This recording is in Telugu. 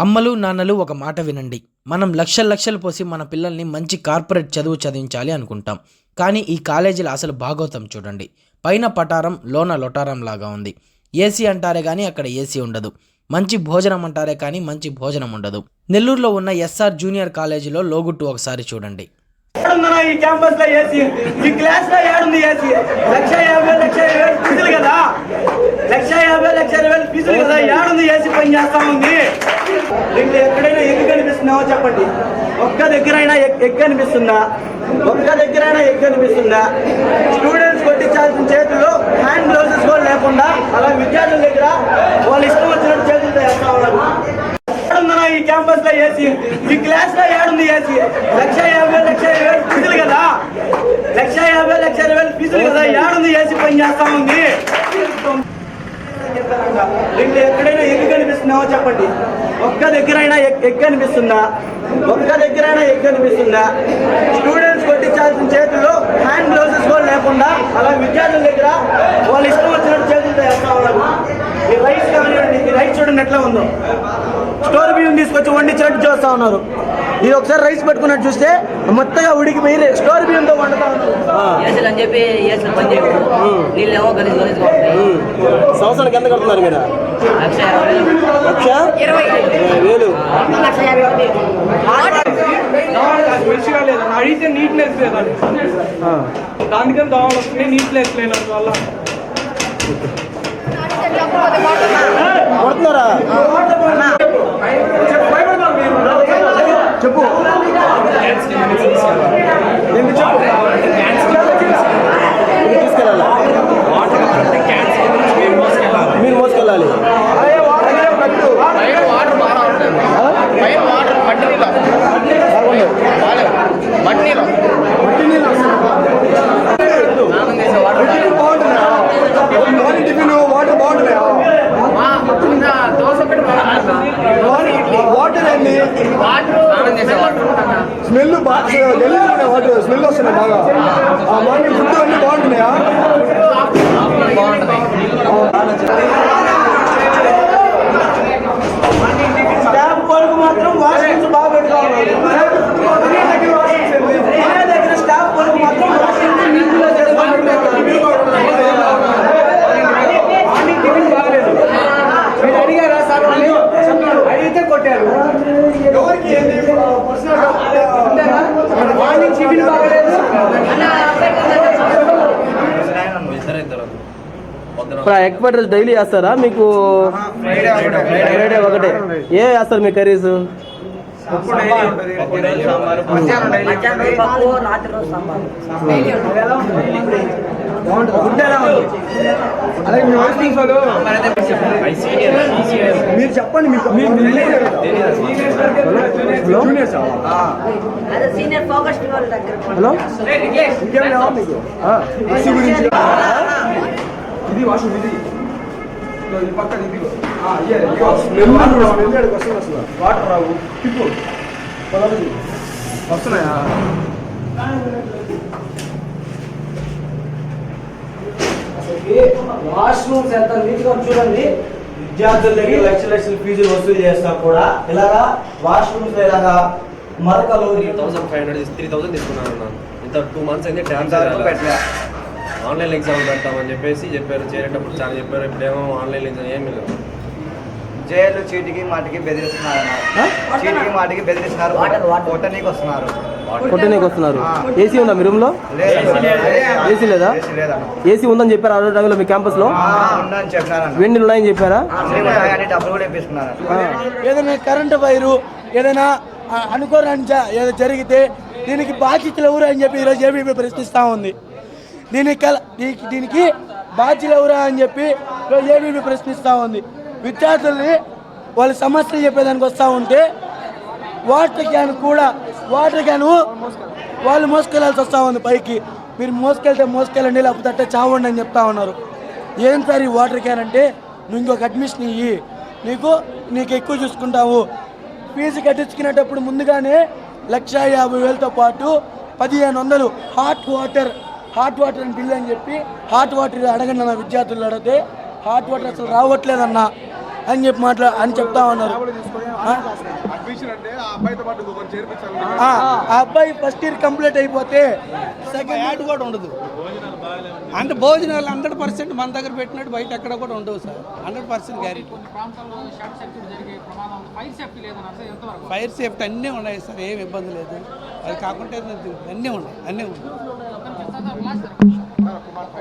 అమ్మలు నాన్నలు ఒక మాట వినండి. మనం లక్షలు లక్షలు పోసి మన పిల్లల్ని మంచి కార్పొరేట్ చదువు చదివించాలి అనుకుంటాం. కానీ ఈ కాలేజీలో అసలు భాగవతం చూడండి. పైన పటారం లోన లొటారం లాగా ఉంది. ఏసీ అంటారే కానీ అక్కడ ఏసీ ఉండదు. మంచి భోజనం అంటారే కానీ మంచి భోజనం ఉండదు. నెల్లూరులో ఉన్న ఎస్ఆర్ జూనియర్ కాలేజీలో లోగుట్టు ఒకసారి చూడండి. ఈ క్యాంపస్లో ఏసీ? ఈ క్లాస్లో ఏడుంది ఏసీ? లక్ష యాభై లక్ష ఇరవై ఫీజులు కదా? లక్ష యాభై లక్ష ఇరవై ఫీజులు కదా? ఏడుంది ఏసీ పని చేస్తా ఉంది. చెప్పండి. ఒక్క దగ్గరైనా ఎగ్ ఎగ్గు ఒక్క దగ్గరైనా ఎగ్గు అనిపిస్తుందా? స్టూడెంట్స్ కొట్టించాల్సిన చేతులు హ్యాండ్ గ్లౌజెస్ కూడా లేకుండా అలా విద్యార్థుల దగ్గర వాళ్ళు ఇష్టం వచ్చినట్టు చేతులతో వేస్తా ఉన్నారు. ఈ క్యాంపస్లో ఏసీ? ఈ క్లాస్లో ఏడుంది ఏసీ? లక్ష యాభై లక్ష ఇరవై వేలు ఫీజులు కదా? లక్ష యాభై లక్ష ఇరవై ఫీజులు కదా? ఏడుంది ఏసీ పని చేస్తా ఉంది. ఎక్కడైనా ఎందుకు కనిపిస్తున్నావో చెప్పండి? ఒక్క దగ్గరైనా ఎగ్ ఎగ్గు ఒక్క దగ్గరైనా ఎగ్గు కనిపిస్తుందా స్టూడెంట్స్ కొట్టించాల్సిన చేతులు హ్యాండ్ గ్లౌజెస్ కూడా లేకుండా అలా విద్యార్థుల దగ్గర వాళ్ళు ఇష్టం వచ్చినట్టు చేతులతో వేస్తా ఉన్నారు ఈ రైస్ కానివ్వండి ఈ రైస్ చూడండి ఎట్లా ఉందో. స్టోర్ బియ్యం తీసుకొచ్చి వండించినట్టు చూస్తా ఉన్నారు. ఇది ఒకసారి రైస్ పెట్టుకున్నట్టు చూస్తే మొత్తగా ఉడికిపోయి స్టోర్ బియ్యంతో వండుతా ఉన్నారు. అని చెప్పి ఏసీలు పని చేయవు నీళ్ళు ఏమో గలీజ్ ఉంటాయి సంవత్సరానికి ఎంత కడుతున్నారు మీరు లక్ష ఇరవై వేలు. లక్ష? ఇరవై. వేలు. మంచిగా లేదని అడిగితే నీట్నెస్ లేదండి దానికని దోమలు వస్తున్నాయి నీట్నెస్ లేనందువల్ల కొడుతున్నారా చెప్పు ఏంటి చెప్పు మీరు తీసుకెళ్ళాలి మీరు మోసుకెళ్ళాలి మార్నింగ్ టిఫిన్ వాటర్ బాగుంటున్నాయా వాటర్ ఏంటి స్మెల్ బాగా గెలుస్తున్నాయి వాటర్ స్మెల్ వస్తున్నాయి బాగా ఆ మార్నింగ్ ఫుడ్ అన్నీ బాగుంటున్నాయా స్టాఫ్ వరకు మాత్రం వాష్రూమ్స్ బాగా పెట్టుకోవాలి దగ్గర స్టాఫ్ వరకు మాత్రం వాష్రూమ్స్ నీట్గా మార్నింగ్ టిఫిన్ బాగలేదు మీరు అడిగారా సార్ వాళ్ళు? అడిగితే కొట్టారు ఎవరికి మార్నింగ్ టిఫిన్ బాగలేదు ఇప్పుడు ఎగ్ ఫ్రైడ్ రైస్ డైలీ వేస్తారా? మీకు ఫ్రైడే ఒకటే. ఏ వేస్తారు మీ కర్రీస్? మీరు చెప్పండి మీకు? హలో ఇంకేం లేవా మీకు ఏసీ గురించి ఇది వాష్ ఇది ఇదిగో ఈ పక్కన ఇది వాటర్ రావు తిప్పు వస్తున్నాయా వాష్రూమ్స్ ఎంత నీట్గా చూడండి. విద్యార్థుల దగ్గర లక్ష లక్షల ఫీజులు వసూలు చేస్తా కూడా. ఇలాగా వాష్రూమ్స్ ఇలాగా మరకలు three thousand five hundred three thousand తీసుకున్నాను అన్న. ఇంత టూ మంత్స్ అయితే డ్యాన్స్ ఆన్లైన్ ఎగ్జామ్ పెడతామని చెప్పేసి చెప్పారు. చేరేటప్పుడు చాలా చెప్పారు. ఇప్పుడేమో ఆన్లైన్ ఎగ్జామ్ ఏమీ లేదు. జైలు చీటికి మాటికి బెదిరిస్తున్నారు. చీటికి మాటికి బెదిరిస్తున్నారు. Water, water. కొట్టనీకి వస్తున్నారు కొట్టనీకి వస్తున్నారు. ఏసీ ఉందా మీ రూమ్లో లేదు? ఏసీ లేదా? ఏసీ ఉందని చెప్పారా? ఆరో టైంలో మీ క్యాంపస్లో వెండి ఉన్నాయని చెప్పారా? ఏదైనా కరెంటు వైరు ఏదైనా జ- ఏదో జరిగితే దీనికి బాధ్యతలు ఎవరు అని చెప్పి ఈరోజు ఏబీపీ ప్రశ్నిస్తూ ఉంది. దీనికి కల- దీనికి దీనికి బాధ్యులు ఎవరా అని చెప్పి ఈరోజు ఏబీపీ ప్రశ్నిస్తూ ఉంది. విద్యార్థుల్ని వాళ్ళ సమస్యలు చెప్పేదానికి వస్తూ ఉంటే వాటర్ క్యాన్ కూడా వాటర్ క్యాన్ వాళ్ళు మోసుకెళ్ళాల్సి వస్తూ ఉంది పైకి. మీరు మోసుకెళ్తే మోసుకెళ్ళండి లేకపోతే అట్టే చావండి అని చెప్తా ఉన్నారు. ఏం సార్ ఈ వాటర్ క్యాన్ అంటే? నువ్వు ఇంకొక అడ్మిషన్ ఇయ్యి. నీకు నీకు ఎక్కువ చూసుకుంటావు. ఫీజు కట్టించుకునేటప్పుడు ముందుగానే లక్ష యాభై వేలతో పాటు పదిహేను వందలు హాట్ వాటర్ హాట్ వాటర్ అని బిల్ అని చెప్పి హాట్ వాటర్ అడగండి అన్న విద్యార్థులు అడిగితే హాట్ వాటర్ అసలు రావట్లేదన్న అని చెప్పి మాట్లా అని చెప్తా ఉన్నారు. ఆ? అబ్బాయి ఫస్ట్ ఇయర్ కంప్లీట్ అయిపోతే సెకండ్ యాడ్ కూడా ఉండదు. అంటే భోజనాలు హండ్రెడ్ పర్సెంట్ మన దగ్గర పెట్టినట్టు బయట ఎక్కడ కూడా ఉండవు sir. Hundred percent guarantee. Fire safety అన్నీ ఉన్నాయి సార్ ఏం ఇబ్బంది లేదు. అది కాకుండా అన్నీ ఉన్నాయి అన్నీ ఉన్నాయి. algumas drogas.